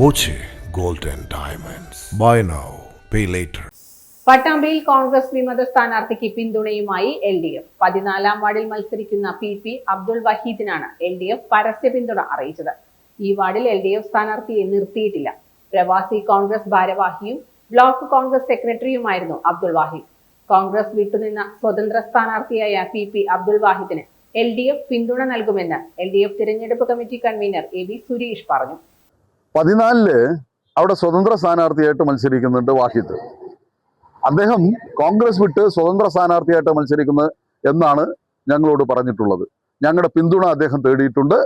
Boche gold and diamonds. Buy now pay later പട്ടാമ്പിയിൽ Congress വിമത സ്ഥാനാർത്ഥിക്ക് പിന്തുണയുമായി എൽ ഡി എഫ്. പതിനാലാം വാർഡിൽ മത്സരിക്കുന്ന പി പി അബ്ദുൾ വഹീദിനാണ് എൽ ഡി എഫ് പരസ്യ പിന്തുണ അറിയിച്ചത്. ഈ വാർഡിൽ എൽ ഡി എഫ് സ്ഥാനാർത്ഥിയെ നിർത്തിയിട്ടില്ല. പ്രവാസി കോൺഗ്രസ് ഭാരവാഹിയും ബ്ലോക്ക് കോൺഗ്രസ് സെക്രട്ടറിയുമായിരുന്നു അബ്ദുൾ വാഹിദ്. കോൺഗ്രസ് വിട്ടുനിന്ന സ്വതന്ത്ര സ്ഥാനാർത്ഥിയായ പി പി അബ്ദുൾ വാഹിദിന് എൽ ഡി എഫ് പിന്തുണ നൽകുമെന്ന് എൽ ഡി എഫ് തിരഞ്ഞെടുപ്പ് committee convener A V Suresh പറഞ്ഞു. പതിനാലിൽ അവിടെ സ്വതന്ത്ര സ്ഥാനാർത്ഥിയായിട്ട് മത്സരിക്കുന്നുണ്ട് വാഹിദ്. അദ്ദേഹം കോൺഗ്രസ് വിട്ട് സ്വതന്ത്ര സ്ഥാനാർത്ഥിയായിട്ട് മത്സരിക്കുന്നത് എന്നാണ് ഞങ്ങളോട് പറഞ്ഞിട്ടുള്ളത്. ഞങ്ങളുടെ പിന്തുണ അദ്ദേഹം തേടിയിട്ടുണ്ട്.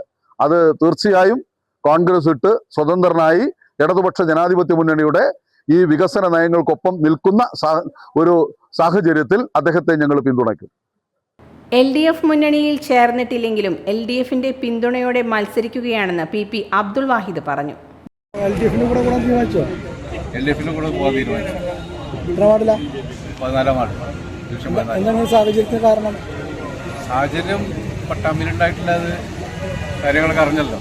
അത് തീർച്ചയായും കോൺഗ്രസ് വിട്ട് സ്വതന്ത്രനായി ഇടതുപക്ഷ ജനാധിപത്യ മുന്നണിയുടെ ഈ വികസന നയങ്ങൾക്കൊപ്പം നിൽക്കുന്ന ഒരു സാഹചര്യത്തിൽ അദ്ദേഹത്തെ ഞങ്ങൾ പിന്തുണയ്ക്കും. എൽ ഡി എഫ് മുന്നണിയിൽ ചേർന്നിട്ടില്ലെങ്കിലും എൽ ഡി എഫിന്റെ പിന്തുണയോടെ മത്സരിക്കുകയാണെന്ന് പി പി അബ്ദുൾ വാഹിദ് പറഞ്ഞു. എൽ ഡി എഫിന്റെ കൂടെ കൂടെ തീരുമാനിച്ചോ? എൽ ഡി എഫിന്റെ കൂടെ പോകാൻ തീരുമാനിച്ചു. എത്ര വാർഡില? പതിനാലാം വാർഡ്. ഡിവിഷൻ പതിനാല്. എന്താണ് സാഹചര്യത്തിന് കാരണം? സാഹചര്യം പട്ടാമ്പിയിലുണ്ടായിട്ടുള്ളത് കാര്യങ്ങളൊക്കെ അറിഞ്ഞല്ലോ.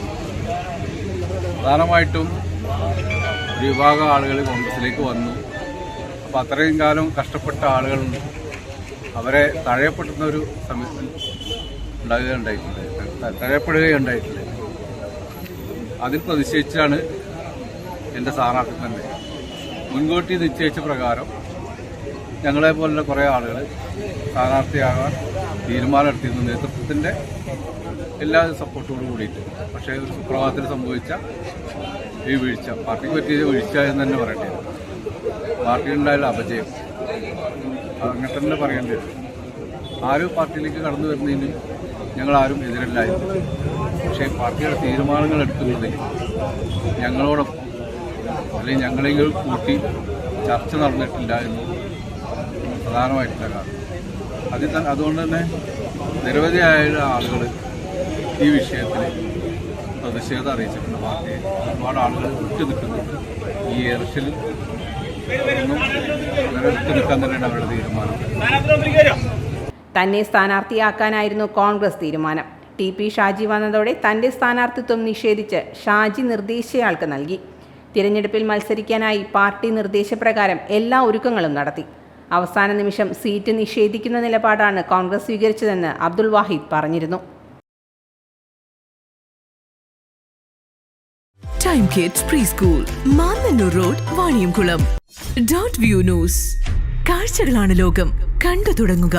പ്രധാനമായിട്ടും ഒരു വിഭാഗം ആളുകൾ കോൺഗ്രസിലേക്ക് വന്നു. അപ്പോൾ അത്രയും കാലം കഷ്ടപ്പെട്ട ആളുകളുണ്ട് അവരെ തഴയപ്പെടുന്ന ഒരു സമയത്തിൽ ഉണ്ടാകുകയുണ്ടായിട്ടുണ്ട് തഴയപ്പെടുകയുണ്ടായിട്ടില്ല. അതിൽ പ്രതിഷേധിച്ചാണ് എന്റെ സ്ഥാനാർത്ഥി തന്നെ. മുൻകൂട്ടി നിശ്ചയിച്ച പ്രകാരം ഞങ്ങളെ പോലുള്ള കുറേ ആളുകൾ സ്ഥാനാർത്ഥിയാകാൻ തീരുമാനമെടുത്തിരുന്നു നേതൃത്വത്തിന്റെ എല്ലാ സപ്പോർട്ടോടും കൂടിയിട്ട്. പക്ഷേ ഒരു സുപ്രഭാതത്തിൽ സംഭവിച്ച ഈ വീഴ്ച പാർട്ടിക്ക് പറ്റിയ വീഴ്ച എന്ന് തന്നെ പറയേണ്ടി വരും. പാർട്ടിയിലുണ്ടായാലും അപജയം. അങ്ങനെ തന്നെ പറയേണ്ടി വരും. ആരും പാർട്ടിയിലേക്ക് കടന്നു വരുന്നതിന് ഞങ്ങളാരും എതിരല്ലായിരുന്നു. പക്ഷേ പാർട്ടിയുടെ തീരുമാനങ്ങൾ എടുക്കുന്നതിൽ ഞങ്ങളോടൊപ്പം അല്ലെങ്കിൽ ഞങ്ങളെങ്കിലും കൂട്ടി ചർച്ച നടന്നിട്ടില്ല എന്ന് പ്രധാനമായിട്ടുള്ള കാരണം. അതിൽ അതുകൊണ്ട് തന്നെ നിരവധിയായ ആളുകൾ ഈ വിഷയത്തിൽ പ്രതിഷേധം അറിയിച്ചിട്ടുണ്ട്. പാർട്ടിയെ ഒരുപാട് ആളുകൾ വിട്ടു നിൽക്കുന്നുണ്ട്. ഈ ഒന്നും വിട്ടു നിൽക്കാൻ തന്നെയാണ് അവരുടെ തീരുമാനം. തന്നെ സ്ഥാനാർത്ഥിയാക്കാനായിരുന്നു കോൺഗ്രസ് തീരുമാനം. ടി പി ഷാജി വന്നതോടെ തന്റെ സ്ഥാനാർത്ഥിത്വം നിഷേധിച്ച് ഷാജി നിർദ്ദേശിച്ചയാൾക്ക് നൽകി. തിരഞ്ഞെടുപ്പിൽ മത്സരിക്കാനായി പാർട്ടി നിർദ്ദേശപ്രകാരം എല്ലാ ഒരുക്കങ്ങളും നടത്തി. അവസാന നിമിഷം സീറ്റ് നിഷേധിക്കുന്ന നിലപാടാണ് കോൺഗ്രസ് സ്വീകരിച്ചതെന്ന് അബ്ദുൽ വാഹിദ് പറഞ്ഞിരുന്നു. Time kids pre school Mannanur road Vaniyamkulam dot view news കാഴ്ചകളാണ് ലോകം. കണ്ടു തുടങ്ങുക.